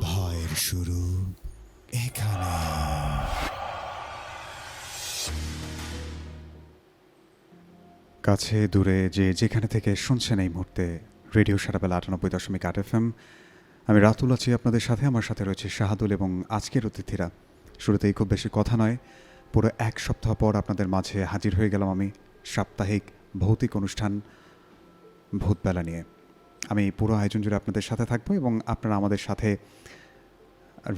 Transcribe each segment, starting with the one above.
ভয়ের শুরু এখানে। কাছে, দূরে, যে যেখানে থেকে শুনছেন এই মুহূর্তে, রেডিও সারাবেলা আটানব্বই দশমিক আট এফ এম আমি রাতুল আছি আপনাদের সাথে। আমার সাথে রয়েছে শাহাদুল এবং আজকের অতিথিরা। শুরুতেই খুব বেশি কথা নয়, পুরো এক সপ্তাহ পর আপনাদের মাঝে হাজির হয়ে গেলাম আমি। সাপ্তাহিক ভৌতিক অনুষ্ঠান, ভূতবেলা নিয়ে। আমি পুরো আয়োজন জুড়ে আপনাদের সাথে থাকব এবং আপনারা আমাদের সাথে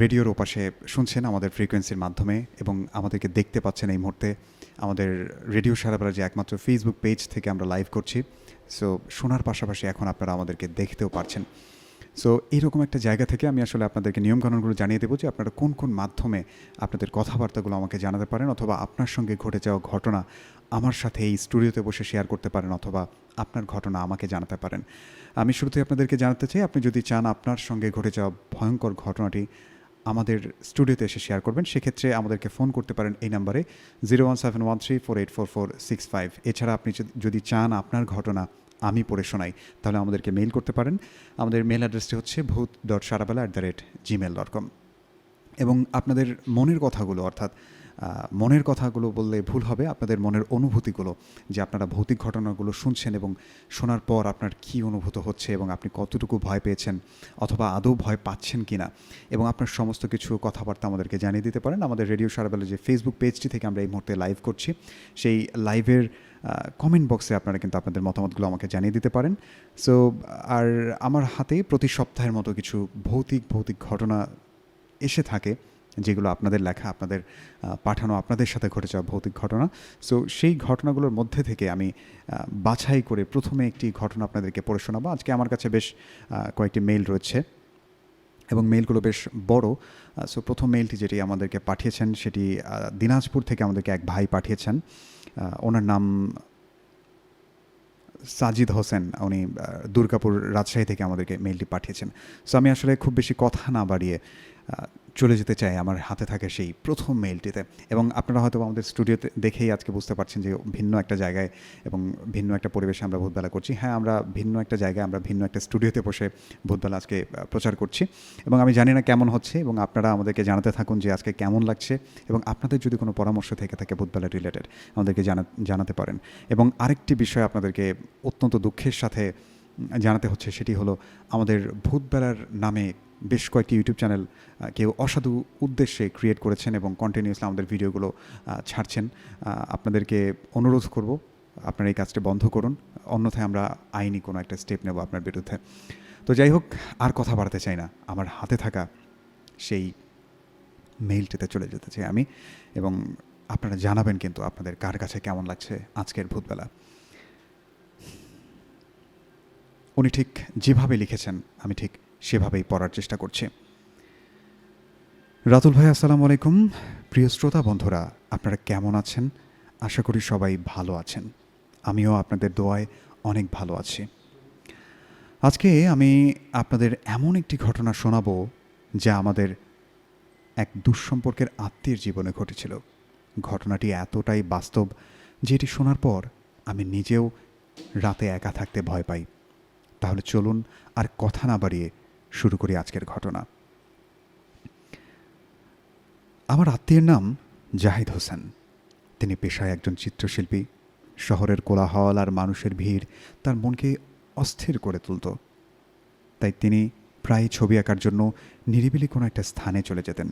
রেডিওর ওপাশে শুনছেন আমাদের ফ্রিকোয়েন্সির মাধ্যমে এবং আমাদেরকে দেখতে পাচ্ছেন এই মুহূর্তে আমাদের রেডিও সারাবেলা যে একমাত্র ফেসবুক পেজ থেকে আমরা লাইভ করছি। সো শোনার পাশাপাশি এখন আপনারা আমাদেরকে দেখতেও পারছেন। সো এইরকম একটা জায়গা থেকে আমি আসলে আপনাদেরকে নিয়মকানুনগুলো জানিয়ে দেবো যে আপনারা কোন কোন মাধ্যমে আপনাদের কথাবার্তাগুলো আমাকে জানাতে পারেন অথবা আপনার সঙ্গে ঘটে যাওয়া ঘটনা আমার সাথে এই স্টুডিওতে বসে শেয়ার করতে পারেন অথবা আপনার ঘটনা আমাকে জানাতে পারেন। আমি শুরুতে আপনাদেরকে জানাতে চাই, আপনি যদি চান আপনার সঙ্গে ঘটে যাওয়া ভয়ঙ্কর ঘটনাটি আমাদের স্টুডিওতে এসে শেয়ার করবেন, সেক্ষেত্রে আমাদেরকে ফোন করতে পারেন এই নাম্বারে zero one seven one three four eight four four six five. এছাড়া আপনি যদি- যদি চান আপনার ঘটনা আমি পড়ে শোনাই। তাহলে আমাদেরকে মেইল করতে পারেন। আমাদের মেল অ্যাড্রেসটি হচ্ছে Bhoot dot Sarabela at the rate Gmail dot com এবং আপনাদের মনের কথাগুলো, অর্থাৎ মনের কথাগুলো বললে ভুল হবে। আপনাদের মনের অনুভূতিগুলো, যে আপনারা ভৌতিক ঘটনাগুলো শুনছেন এবং শোনার পর আপনার কী অনুভূত হচ্ছে এবং আপনি কতটুকু ভয় পেয়েছেন অথবা আদৌ ভয় পাচ্ছেন কি না এবং আপনার সমস্ত কিছু কথাবার্তা আমাদেরকে জানিয়ে দিতে পারেন। আমাদের রেডিও সারাবেলা যে ফেসবুক পেজটি থেকে আমরা এই মুহূর্তে লাইভ করছি, সেই লাইভের কমেন্ট বক্সে আপনারা কিন্তু আপনাদের মতামতগুলো আমাকে জানিয়ে দিতে পারেন। সো আর আমার হাতে প্রতি সপ্তাহের মতো কিছু ভৌতিক ভৌতিক ঘটনা এসে থাকে, যেগুলো আপনাদের লেখা, আপনাদের পাঠানো, আপনাদের সাথে ঘটে যাওয়া ভৌতিক ঘটনা। সো সেই ঘটনাগুলোর মধ্যে থেকে আমি বাছাই করে প্রথমে একটি ঘটনা আপনাদেরকে পড়ে শোনাবো। আজকে আমার কাছে বেশ কয়েকটি মেইল রয়েছে। এবং মেইলগুলো বেশ বড়। সো প্রথম মেইলটি যেটি আমাদেরকে পাঠিয়েছেন সেটি দিনাজপুর থেকে আমাদেরকে এক ভাই পাঠিয়েছেন। ওনার নাম সাজিদ হোসেন। উনি দুর্গাপুর রাজশাহী থেকে আমাদেরকে মেইলটি পাঠিয়েছেন। সো আমি আসলে খুব বেশি কথা না বাড়িয়ে চলে যেতে চাই আমার হাতে থাকে সেই প্রথম মেইলটিতে এবং আপনারা হয়তো আমাদের স্টুডিওতে দেখেই আজকে বুঝতে পারছেন যে ভিন্ন একটা জায়গায় এবং ভিন্ন একটা পরিবেশে আমরা ভূতবেলা করছি। হ্যাঁ আমরা ভিন্ন একটা জায়গায়, আমরা ভিন্ন একটা স্টুডিওতে বসে ভূতবেলা আজকে প্রচার করছি। এবং আমি জানি না কেমন হচ্ছে এবং আপনারা আমাদেরকে জানাতে থাকুন যে আজকে কেমন লাগছে এবং আপনাদের যদি কোনো পরামর্শ থেকে থাকে ভূতবেলা রিলেটেড আমাদেরকে জানা, জানাতে পারেন। এবং আরেকটি বিষয় আপনাদেরকে অত্যন্ত দুঃখের সাথে জানাতে হচ্ছে সেটি হলো আমাদের ভূতবেলার নামে বেশ কয়েকটি ইউটিউব চ্যানেল কেউ অসাধু উদ্দেশ্যে ক্রিয়েট করেছেন এবং কন্টিনিউসলি আমাদের ভিডিওগুলো ছাড়ছেন। আপনাদেরকে অনুরোধ করব, আপনারা এই কাজটা বন্ধ করুন। অন্যথায় আমরা আইনি কোনো একটা স্টেপ নেব আপনার বিরুদ্ধে। তো যাই হোক, আর কথা বাড়াতে চাই না। আমার হাতে থাকা সেই মেইলটিতে চলে যেতে চাই আমি এবং আপনারা জানাবেন কিন্তু আপনাদের কার কাছে কেমন লাগছে আজকের ভূতবেলা। উনি ঠিক যেভাবে লিখেছেন, আমি ঠিক সেভাবেই পড়ার চেষ্টা করছি। রাতুল ভাই, আসসালামু আলাইকুম। প্রিয় শ্রোতা বন্ধুরা, আপনারা কেমন আছেন? আশা করি সবাই ভালো আছেন। আমিও আপনাদের দোয়ায় অনেক ভালো আছি। আজকে আমি আপনাদের এমন একটি ঘটনা শোনাবো যা আমাদের এক দুঃসম্পর্কের আত্মীয়ের জীবনে ঘটেছিল। ঘটনাটি এতটাই বাস্তব যে এটি শোনার পর আমি নিজেও রাতে একা থাকতে ভয় পাই। তাহলে চলুন আর কথা না বাড়িয়ে শুরু করি আজকের ঘটনা। আমার আত্মীয়ের নাম জাহিদ হোসেন। তিনি পেশায় একজন চিত্রশিল্পী। শহরের কোলাহল আর মানুষের ভিড় তার মনকে অস্থির করে তুলত। তাই তিনি প্রায় ছবি আঁকার জন্য নিরিবিলি কোনো একটা স্থানে চলে যেতেন।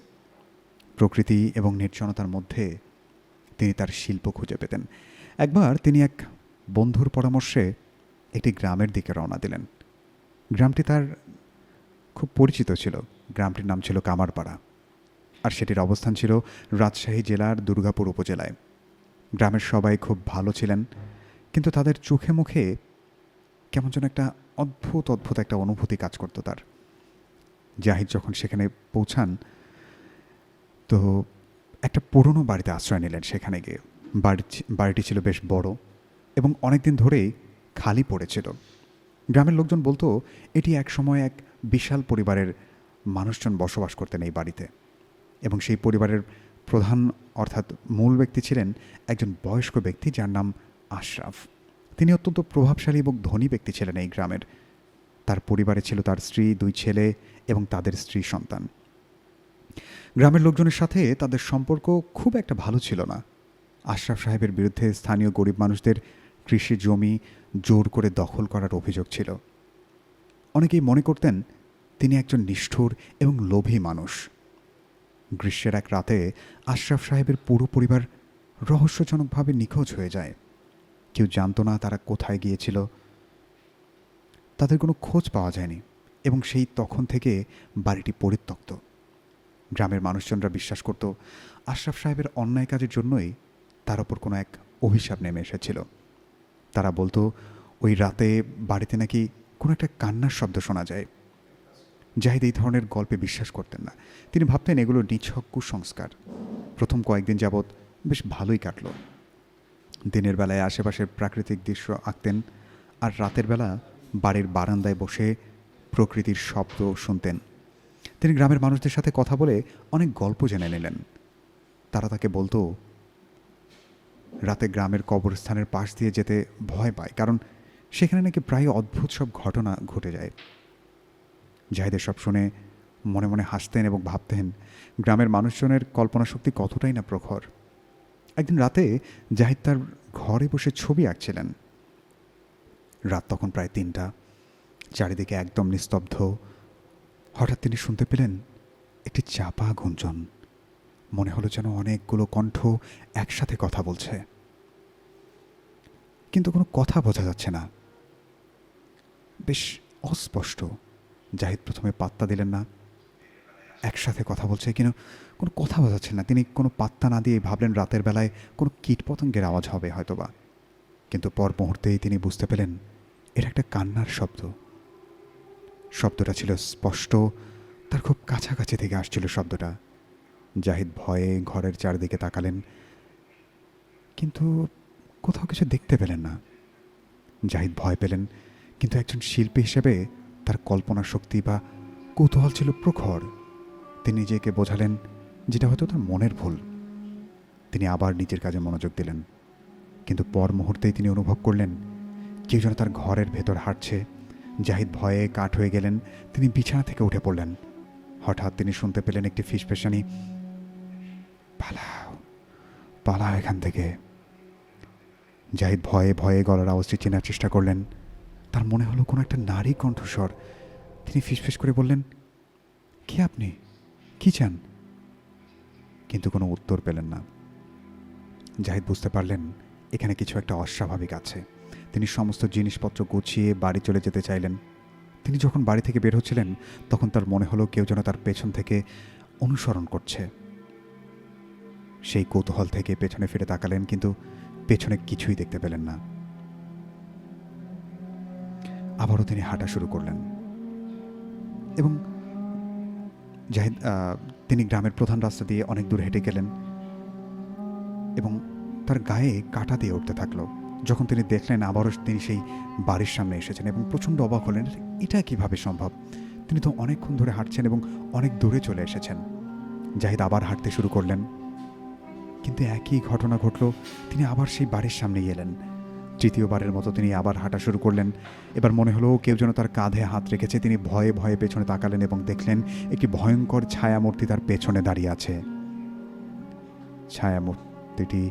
প্রকৃতি এবং নির্জনতার মধ্যে তিনি তার শিল্প খুঁজে পেতেন। একবার তিনি এক বন্ধুর পরামর্শে একটি গ্রামের দিকে রওনা দিলেন। গ্রামটি তার খুব পরিচিত ছিল। গ্রামটির নাম ছিল কামারপাড়া। আর সেটির অবস্থান ছিল রাজশাহী জেলার দুর্গাপুর উপজেলায়। গ্রামের সবাই খুব ভালো ছিলেন, কিন্তু তাদের চোখে মুখে কেমন যেন একটা অদ্ভুত অদ্ভুত একটা অনুভূতি কাজ করতো তার। জাহিদ যখন সেখানে পৌঁছান, তো একটা পুরনো বাড়িতে আশ্রয় নিলেন সেখানে গিয়ে। বাড়ি বাড়িটি ছিল বেশ বড় এবং অনেক দিন ধরেই খালি পড়েছিল। গ্রামের লোকজন বলতো, এটি এক সময় এক বিশাল পরিবারের মানুষজন বসবাস করতেন এই বাড়িতে এবং সেই পরিবারের প্রধান অর্থাৎ মূল ব্যক্তি ছিলেন একজন বয়স্ক ব্যক্তি যার নাম আশরাফ। তিনি অত্যন্ত প্রভাবশালী এবং ধনী ব্যক্তি ছিলেন এই গ্রামের। তার পরিবারে ছিল তার স্ত্রী, দুই ছেলে এবং তাদের স্ত্রী সন্তান। গ্রামের লোকজনের সাথে তাদের সম্পর্ক খুব একটা ভালো ছিল না। আশরাফ সাহেবের বিরুদ্ধে স্থানীয় গরিব মানুষদের কৃষি জমি জোর করে দখল করার অভিযোগ ছিল। অনেকেই মনে করতেন তিনি একজন নিষ্ঠুর এবং লোভী মানুষ। গ্রীষ্মের এক রাতে আশরাফ সাহেবের পুরো পরিবার রহস্যজনকভাবে নিখোঁজ হয়ে যায়। কেউ জানতো না তারা কোথায় গিয়েছিল। তাদের কোনো খোঁজ পাওয়া যায়নি এবং সেই তখন থেকে বাড়িটি পরিত্যক্ত। গ্রামের মানুষজনরা বিশ্বাস করত, আশরাফ সাহেবের অন্যায় কাজের জন্যই তার ওপর কোনো এক অভিশাপ নেমে এসেছিল। তারা বলতো, ওই রাতে বাড়িতে নাকি কোনো একটা কান্নার শব্দ শোনা যায়। জাহিদ এই ধরনের গল্পে বিশ্বাস করতেন না। তিনি ভাবতেন এগুলো নিছক কুসংস্কার। প্রথম কয়েকদিন যাবৎ বেশ ভালোই কাটল। দিনের বেলায় আশেপাশের প্রাকৃতিক দৃশ্য আঁকতেন আর রাতের বেলা বাড়ির বারান্দায় বসে প্রকৃতির শব্দ শুনতেন। তিনি গ্রামের মানুষদের সাথে কথা বলে অনেক গল্প জেনে নিলেন। তারা তাকে বলতো, রাতে গ্রামের কবরস্থানের পাশ দিয়ে যেতে ভয় পায়, কারণ সেখানে নাকি প্রায় অদ্ভুত সব ঘটনা ঘটে যায়। জাহিদের সব শুনে মনে মনে হাসতেন এবং ভাবতেন, গ্রামের মানুষজনের কল্পনা শক্তি কতটাই না প্রখর। একদিন রাতে জাহিদ তার ঘরে বসে ছবি আঁকছিলেন। রাত তখন প্রায় তিনটা, চারিদিকে একদম নিস্তব্ধ। হঠাৎ তিনি শুনতে পেলেন একটি চাপা গুঞ্জন। মনে হলো যেন অনেকগুলো কণ্ঠ একসাথে কথা বলছে। কিন্তু কোনো কথা বোঝা যাচ্ছে না। বেশ অস্পষ্ট। জাহিদ প্রথমে পাত্তা দিলেন না। একসাথে কথা বলছে কিন্তু কোনো কথা বোঝাচ্ছে না। তিনি কোনো পাত্তা না দিয়ে ভাবলেন রাতের বেলায় কোনো কীটপতঙ্গের আওয়াজ হবে হয়তোবা। কিন্তু পর মুহূর্তেই তিনি বুঝতে পেলেন এটা একটা কান্নার শব্দ। শব্দটা ছিল স্পষ্ট, তার খুব কাছাকাছি থেকে আসছিল শব্দটা। জাহিদ ভয়ে ঘরের চারদিকে তাকালেন, কিন্তু কোথাও কিছু দেখতে পেলেন না। জাহিদ ভয় পেলেন কিন্তু একজন শিল্পী হিসেবে তার কল্পনা শক্তি বা কৌতূহল ছিল প্রখর। তিনি নিজেকে বোঝালেন যেটা হয়তো তার মনের ভুল। তিনি আবার নিজের কাজে মনোযোগ দিলেন। কিন্তু পর মুহূর্তেই তিনি অনুভব করলেন, কেউ যেন তার ঘরের ভেতর হাঁটছে। জাহিদ ভয়ে কাঠ হয়ে গেলেন, তিনি বিছানা থেকে উঠে পড়লেন। হঠাৎ তিনি শুনতে পেলেন একটি ফিসফেসানি পালাও পালাও এখান থেকে। জাহিদ ভয়ে ভয়ে গলার আওয়াজটি চেনার চেষ্টা করলেন। তার মনে হলো কোনো একটা নারী কণ্ঠস্বর। তিনি ফিসফিস করে বললেন, কে আপনি? কি চান? কিন্তু কোনো উত্তর পেলেন না। জাহিদ বুঝতে পারলেন, এখানে কিছু একটা অস্বাভাবিক আছে। তিনি সমস্ত জিনিসপত্র গুছিয়ে বাড়ি চলে যেতে চাইলেন। তিনি যখন বাড়ি থেকে বের হচ্ছিলেন, তখন তার মনে হলো কেউ যেন তার পেছন থেকে অনুসরণ করছে। সেই কৌতূহল থেকে পেছনে ফিরে তাকালেন, কিন্তু পেছনে কিছুই দেখতে পেলেন না। আবারও তিনি হাঁটা শুরু করলেন। এবং জাহিদ তিনি গ্রামের প্রধান রাস্তা দিয়ে অনেক দূর হেঁটে গেলেন এবং তার গায়ে কাটা দিয়ে উঠতে থাকল। যখন তিনি দেখলেন, আবারও তিনি সেই বাড়ির সামনে এসেছেন এবং প্রচণ্ড অবাক হলেন, এটা কীভাবে সম্ভব? তিনি তো অনেকক্ষণ ধরে হাঁটছেন এবং অনেক দূরে চলে এসেছেন। জাহিদ আবার হাঁটতে শুরু করলেন। কিন্তু একই ঘটনা ঘটল, তিনি আবার সেই বাড়ির সামনেই এলেন। তৃতীয়বারের মতো তিনি আবার হাঁটা শুরু করলেন। এবার মনে হলো কেউ যেন তার কাঁধে হাত রেখেছে। তিনি ভয়ে ভয়ে পেছনে তাকালেন এবং দেখলেন একটি ভয়ঙ্কর ছায়ামূর্তি তার পেছনে দাঁড়িয়ে আছে। ছায়ামূর্তিটি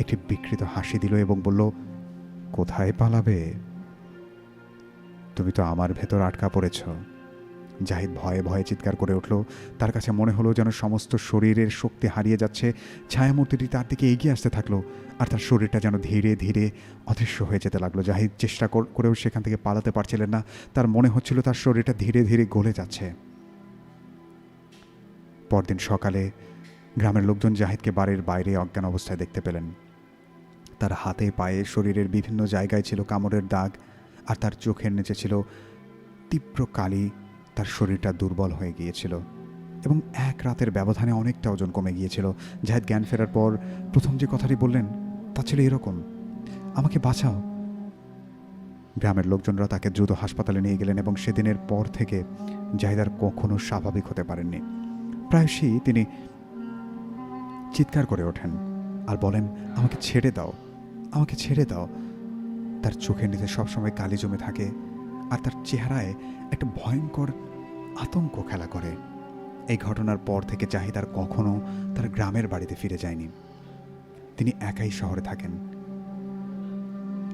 একটি বিকৃত হাসি দিল এবং বলল, কোথায় পালাবে? তুমি তো আমার ভেতর আটকা পড়েছ। জাহিদ ভয়ে ভয়ে চিৎকার করে উঠল। তার কাছে মনে হলো যেন সমস্ত শরীরের শক্তি হারিয়ে যাচ্ছে। ছায়ামূর্তিটি তার দিকে এগিয়ে আসতে থাকল আর তার শরীরটা যেন ধীরে ধীরে অদৃশ্য হয়ে যেতে লাগল। জাহিদ চেষ্টা করেও সেখান থেকে পালাতে পারছিলেন না। তার মনে হচ্ছিল তার শরীরটা ধীরে ধীরে গলে যাচ্ছে। পরদিন সকালে গ্রামের লোকজন জাহিদকে বাড়ির বাইরে অজ্ঞান অবস্থায় দেখতে পেলেন। তার হাতে পায়ে শরীরের বিভিন্ন জায়গায় ছিল কামড়ের দাগ আর তার চোখের নিচে ছিল তীব্র কালি তার শরীরটা দুর্বল হয়ে গিয়েছিল এবং এক রাতের ব্যবধানে অনেকটা ওজন কমে গিয়েছিল। জাহেদ জ্ঞান ফেরার পর প্রথম যে কথাটি বললেন, তা ছিল এরকম, আমাকে বাঁচাও। গ্রামের লোকজনরা তাকে দ্রুত হাসপাতালে নিয়ে গেলেন এবং সেদিনের পর থেকে জাহিদ আর কখনো স্বাভাবিক হতে পারেননি। প্রায়শই তিনি চিৎকার করে ওঠেন আর বলেন, আমাকে ছেড়ে দাও, আমাকে ছেড়ে দাও। তার চোখের নিচে সবসময় কালি জমে থাকে আর তার চেহারায় একটা ভয়ঙ্কর আতঙ্ক খেলা করে। এই ঘটনার পর থেকে জাহিদ আর কখনো তার গ্রামের বাড়িতে ফিরে যায়নি। তিনি একাই শহরে থাকেন।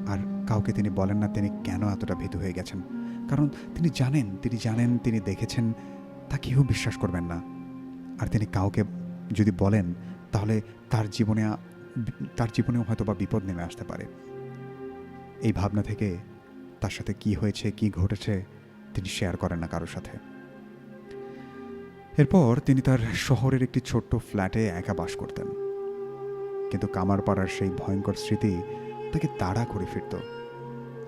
আর কাউকে তিনি বলেন না তিনি কেন এতটা ভীতু হয়ে গেছেন। কারণ তিনি জানেন তিনি জানেন, তিনি দেখেছেন, তা কেউ বিশ্বাস করবেন না। আর তিনি কাউকে যদি বলেন, তাহলে তার জীবনে তার জীবনেও হয়তো বা বিপদ নেমে আসতে পারে। এই ভাবনা থেকে তার সাথে কি হয়েছে, কি ঘটেছে, তিনি শেয়ার করেন না কারোর সাথে। এরপর তিনি তার শহরের একটি ছোট্ট ফ্ল্যাটে একা বাস করতেন। কিন্তু কামারপাড়ার সেই ভয়ঙ্কর স্মৃতি তাকে তাড়া করে ফিরত।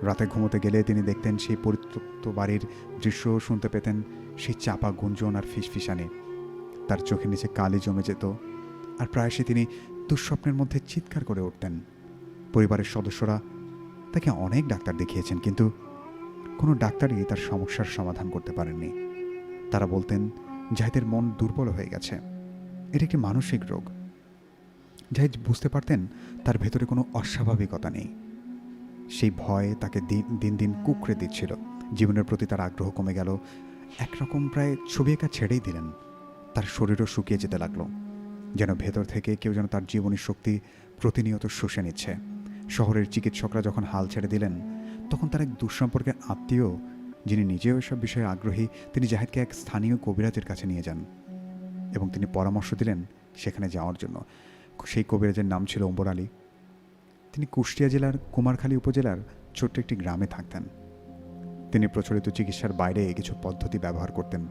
রাতে ঘুমোতে গেলে তিনি দেখতেন সেই পরিত্যক্ত বাড়ির দৃশ্য শুনতে পেতেন সেই চাপা গুঞ্জন আর ফিসফিসানি। তার চোখের নিচে কালি জমে যেত আর প্রায়শই তিনি দুঃস্বপ্নের মধ্যে চিৎকার করে উঠতেন। পরিবারের সদস্যরা তাকে অনেক ডাক্তার দেখিয়েছেন, কিন্তু কোনো ডাক্তারই তার সমস্যার সমাধান করতে পারেননি। তারা বলতেন, জাহিদের মন দুর্বল হয়ে গেছে। এটা একটি মানসিক রোগ। জাহিদ বুঝতে পারতেন তার ভেতরে কোনো অস্বাভাবিকতা নেই। সেই ভয় তাকে দিন দিন দিন কুকড়ে দিচ্ছিল। জীবনের প্রতি তার আগ্রহ কমে গেল। একরকম প্রায় ছবি এঁকা ছেড়েই দিলেন। তার শরীরও শুকিয়ে যেতে লাগল। যেন ভেতর থেকে কেউ যেন তার জীবনী শক্তি প্রতিনিয়ত শুষে নিচ্ছে। শহরের চিকিৎসকরা যখন হাল ছেড়ে দিলেন, তখন তার এক দুঃসম্পর্কের আত্মীয়, যিনি নিজেও এসব বিষয়ে আগ্রহী, তিনি জাহেদকে এক স্থানীয় কবিরাজের কাছে নিয়ে যান এবং তিনি পরামর্শ দিলেন সেখানে যাওয়ার জন্য। সেই কবিরাজের নাম ছিল ওম্বর আলী। তিনি কুষ্টিয়া জেলার কুমারখালী উপজেলার ছোট্ট একটি গ্রামে থাকতেন। তিনি প্রচলিত চিকিৎসার বাইরে কিছু পদ্ধতি ব্যবহার করতেন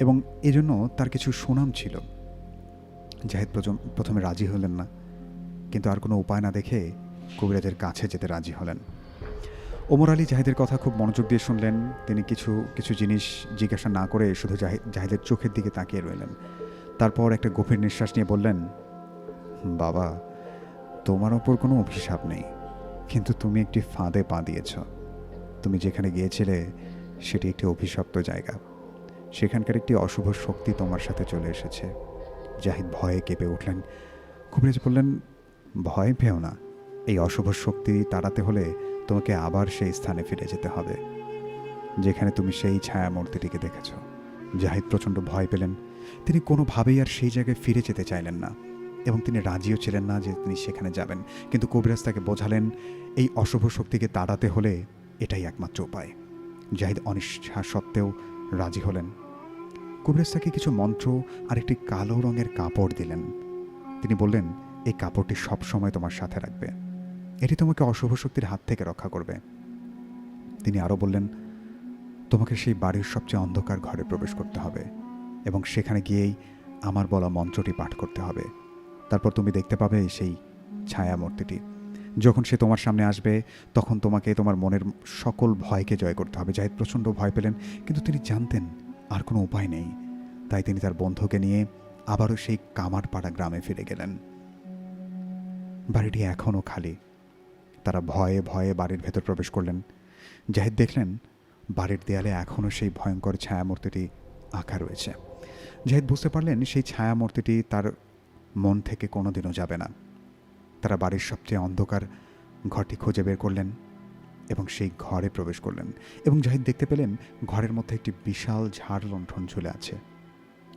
এবং এজন্য তার কিছু সুনাম ছিল। জাহেদ প্রথম- রাজি হলেন না। কিন্তু আর কোনো উপায় না দেখে কবিরাজের কাছে যেতে রাজি হলেন। ওমর আলী জাহিদের কথা খুব মনোযোগ দিয়ে শুনলেন। তিনি কিছু কিছু জিনিস জিজ্ঞাসা না করে শুধু জাহিদ জাহিদের চোখের দিকে তাকিয়ে রইলেন। তারপর একটা গভীর নিঃশ্বাস নিয়ে বললেন, বাবা, তোমার ওপর কোনো অভিশাপ নেই, কিন্তু তুমি একটি ফাঁদে পা দিয়েছ। তুমি যেখানে গিয়েছিলে, সেটি একটি অভিশপ্ত জায়গা। সেখানকার একটি অশুভ শক্তি তোমার সাথে চলে এসেছে। জাহিদ ভয়ে কেঁপে উঠলেন। কবিরাজ বললেন, ভয় পেও না। এই অশুভ শক্তি তাড়াতে হলে তোমাকে আবার সেই স্থানে ফিরে যেতে হবে, যেখানে তুমি সেই ছায়া মূর্তিটিকে দেখেছ। জাহিদ প্রচণ্ড ভয় পেলেন। তিনি কোনোভাবেই আর সেই জায়গায় ফিরে যেতে চাইলেন না এবং তিনি রাজিও ছিলেন না যে তিনি সেখানে যাবেন। কিন্তু কবিরাজ তাকে বোঝালেন, এই অশুভ শক্তিকে তাড়াতে হলে এটাই একমাত্র উপায়। জাহিদ অনিচ্ছা সত্ত্বেও রাজি হলেন। কবিরাজ তাকে কিছু মন্ত্র আর একটি কালো রঙের কাপড় দিলেন। তিনি বললেন, এই কাপড়টি সবসময় তোমার সাথে রাখবে। এটি তোমাকে অশুভ শক্তির হাত থেকে রক্ষা করবে। তিনি আরও বললেন, তোমাকে সেই বাড়ির সবচেয়ে অন্ধকার ঘরে প্রবেশ করতে হবে এবং সেখানে গিয়েই আমার বলা মন্ত্রটি পাঠ করতে হবে। তারপর তুমি দেখতে পাবে সেই ছায়া মূর্তিটি যখন সে তোমার সামনে আসবে, তখন তোমাকে তোমার মনের সকল ভয়কে জয় করতে হবে। জাহিদ প্রচণ্ড ভয় পেলেন, কিন্তু তিনি জানতেন আর কোনো উপায় নেই। তাই তিনি তার বন্ধুকে নিয়ে আবারও সেই কামারপাড়া গ্রামে ফিরে গেলেন। বাড়িটি এখনও খালি। তারা ভয়ে ভয়ে বাড়ির ভেতর প্রবেশ করলেন। জাহিদ দেখলেন, বাড়ির দেয়ালে এখনও সেই ভয়ঙ্কর ছায়ামূর্তিটি আঁকা রয়েছে। জাহিদ বুঝতে পারলেন সেই ছায়ামূর্তিটি তার মন থেকে কোনোদিনও যাবে না। তারা বাড়ির সবচেয়ে অন্ধকার ঘরটি খুঁজে বের করলেন এবং সেই ঘরে প্রবেশ করলেন এবং জাহিদ দেখতে পেলেন ঘরের মধ্যে একটি বিশাল ঝাড় লণ্ঠন ঝুলে আছে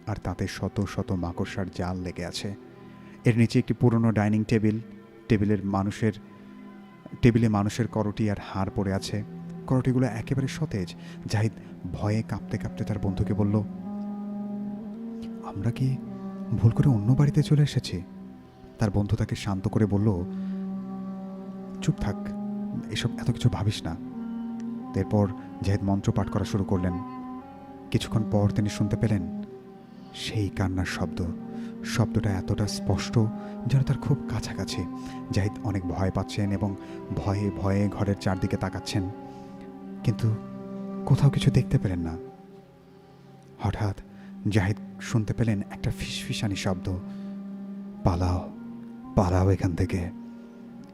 আর তাতে শত শত মাকড়সার জাল লেগে আছে। এর নিচে একটি পুরনো ডাইনিং টেবিল, টেবিলের মানুষের টেবিলে মানুষের করটি আর হাড় পড়ে আছে। করটিগুলো একেবারে সতেজ। জাহিদ ভয়ে কাঁপতে কাঁপতে তার বন্ধুকে বলল, আমরা কি ভুল করে অন্য বাড়িতে চলে এসেছি? তার বন্ধু তাকে শান্ত করে বলল, চুপ থাক, এসব এত কিছু ভাবিস না। এরপর জাহিদ মন্ত্র পাঠ করা শুরু করলেন। কিছুক্ষণ পর তিনি শুনতে পেলেন, সেই কান্নার শব্দ। শব্দটা এতটা স্পষ্ট যেন তার খুব কাছাকাছি। জাহিদ অনেক ভয় পাচ্ছেন এবং ভয়ে ভয়ে ঘরের চারদিকে তাকাচ্ছেন। কিন্তু কোথাও কিছু দেখতে পেলেন না। হঠাৎ জাহিদ শুনতে পেলেন একটা ফিসফিসানি শব্দ। পালাও পালাও এখান থেকে।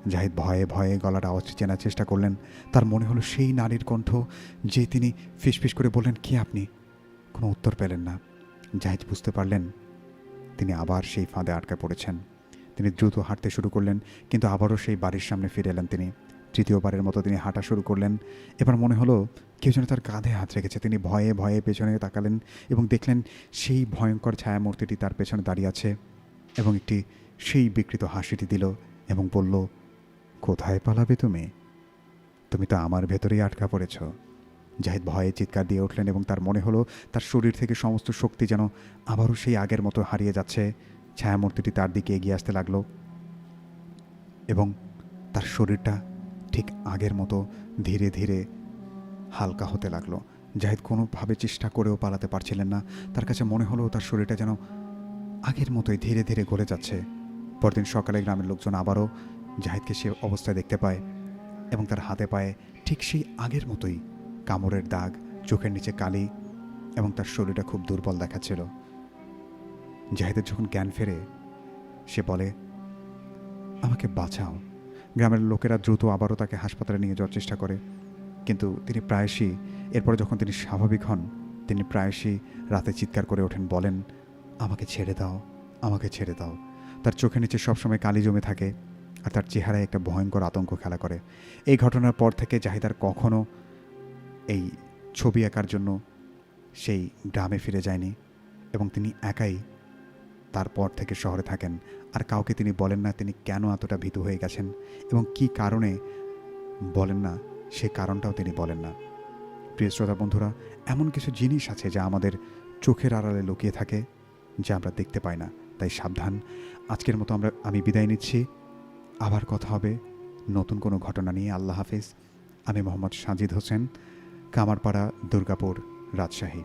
জাহিদ ভয়ে ভয়ে গলার আওয়াজ চেনার চেষ্টা করলেন। তার মনে হলো সেই নারীর কণ্ঠ যে তিনি ফিসফিস করে বললেন, কি আপনি? কোনো উত্তর পেলেন না। জাহিদ বুঝতে পারলেন তিনি আবার সেই ফাঁদে আটকা পড়েছেন। তিনি দ্রুত হাঁটতে শুরু করলেন, কিন্তু আবারও সেই বাড়ির সামনে ফিরে এলেন তিনি। তৃতীয়বারের মতো তিনি হাঁটা শুরু করলেন। এবার মনে হলো কেউ যেন তার কাঁধে হাত রেখেছে। তিনি ভয়ে ভয়ে পেছনে তাকালেন এবং দেখলেন সেই ভয়ঙ্কর ছায়ামূর্তিটি তার পেছনে দাঁড়িয়ে আছে এবং একটি সেই বিকৃত হাসিটি দিল এবং বলল, কোথায় পালাবে তুমি? তুমি তো আমার ভেতরেই আটকা পড়েছ। জাহিদ ভয়ে চিৎকার দিয়ে উঠলেন এবং তার মনে হলো তার শরীর থেকে সমস্ত শক্তি যেন আবারও সেই আগের মতো হারিয়ে যাচ্ছে। ছায়ামূর্তিটি তার দিকে এগিয়ে আসতে লাগল এবং তার শরীরটা ঠিক আগের মতো ধীরে ধীরে হালকা হতে লাগল। জাহিদ কোনোভাবে চেষ্টা করেও পালাতে পারছিলেন না। তার কাছে মনে হলো তার শরীরটা যেন আগের মতোই ধীরে ধীরে গলে যাচ্ছে। পরদিন সকালে গ্রামের লোকজন আবারও জাহিদকে সে অবস্থায় দেখতে পায় এবং তার হাতে পায়ে ঠিক সেই আগের মতোই কামড়ের দাগ, চোখের নিচে কালি এবং তার শরীরটা খুব দুর্বল দেখাচ্ছিল। জাহিদের যখন জ্ঞান ফেরে, সে বলে, আমাকে বাঁচাও। গ্রামের লোকেরা দ্রুত আবারও তাকে হাসপাতালে নিয়ে যাওয়ার চেষ্টা করে। কিন্তু তিনি প্রায়শই, এরপর যখন তিনি স্বাভাবিক হন, তিনি প্রায়শই রাতে চিৎকার করে ওঠেন, বলেন, আমাকে ছেড়ে দাও, আমাকে ছেড়ে দাও। তার চোখের নিচে সবসময় কালি জমে থাকে আর তার চেহারায় একটা ভয়ঙ্কর আতঙ্ক খেলা করে। এই ঘটনার পর থেকে জাহিদার কখনো এই ছবি আঁকার জন্য সেই গ্রামে ফিরে যায়নি এবং তিনি একাই তারপর থেকে শহরে থাকেন। আর কাউকে তিনি বলেন না তিনি কেন এতটা ভীত হয়ে গেছেন এবং কি কারণে বলেন না, সে কারণটাও তিনি বলেন না। প্রিয় শ্রোতা বন্ধুরা, এমন কিছু জিনিস আছে যা আমাদের চোখের আড়ালে লুকিয়ে থাকে, যা আমরা দেখতে পাই না। তাই সাবধান। আজকের মতো আমরা, আমি বিদায় নিচ্ছি। আবার কথা হবে নতুন কোনো ঘটনা নিয়ে। আল্লাহ হাফিজ। আমি মোহাম্মদ সাজিদ হোসেন। কামারপাড়া দুর্গাপুর রাজশাহী।